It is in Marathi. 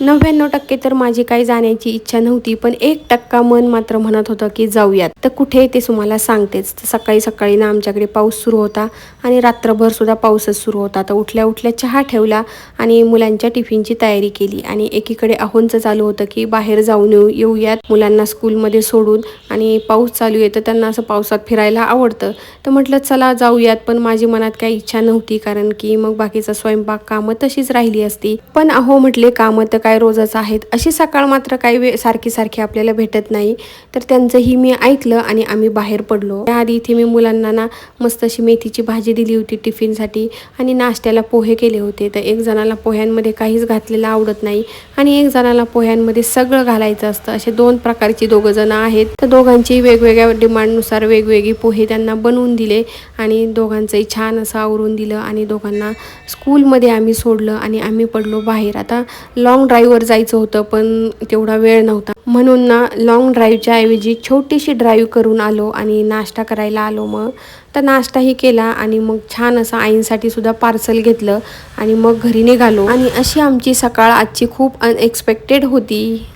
नव्याण्णव टक्के तर माझी काही जाण्याची इच्छा नव्हती पण एक टक्का मन मात्र म्हणत होतं की जाऊयात. तर कुठे ते तुम्हाला सांगतेच. तर सकाळी सकाळी ना आमच्याकडे पाऊस सुरू होता आणि रात्रभर सुद्धा पाऊसच सुरू होता. तर उठल्या उठल्या चहा ठेवला आणि मुलांच्या टिफिनची तयारी केली आणि एकीकडे अहोंचं चालू होतं की बाहेर जाऊन येऊ येऊयात मुलांना स्कूलमध्ये सोडून आणि पाऊस चालू येतं त्यांना असं पावसात फिरायला आवडतं. तर म्हटलं चला जाऊयात. पण माझी मनात काही इच्छा नव्हती कारण की मग बाकीचा स्वयंपाक कामं तशीच राहिली असती. पण अहो म्हटले कामं तर काय रोजच आहेत अशी सकाळ मात्र काही वे सारखी सारखी आपल्याला भेटत नाही. तर त्यांचंही मी ऐकलं आणि आम्ही बाहेर पडलो. त्याआधी इथे मी मुलांना ना मस्त अशी मेथीची भाजी दिली होती टिफिनसाठी आणि नाश्त्याला पोहे केले होते. तर एक जणाला पोह्यांमध्ये काहीच घातलेलं आवडत नाही आणि एक जणाला पोह्यांमध्ये सगळं घालायचं असतं. असे दोन प्रकारची दोघं जण आहेत. तर दोघांची वेगवेगळ्या डिमांडनुसार वेगवेगळी पोहे त्यांना बनवून दिले आणि दोघांचंही छान असं आवरून दिलं आणि दोघांना स्कूलमध्ये आम्ही सोडलं आणि आम्ही पडलो बाहेर. आता लॉंग ड्राईव्हवर जायचं होतं पण तेवढा वेळ नव्हता. म्हणून ना लॉंग ड्राईव्हच्या ऐवजी छोटीशी ड्राईव्ह करून आलो आणि नाश्ता करायला आलो मग. तर नाश्ताही केला आणि मग छान असं आईंसाठी सुद्धा पार्सल घेतलं आणि मग घरी निघालो. आणि अशी आमची सकाळ आजची खूप अनएक्सपेक्टेड होती.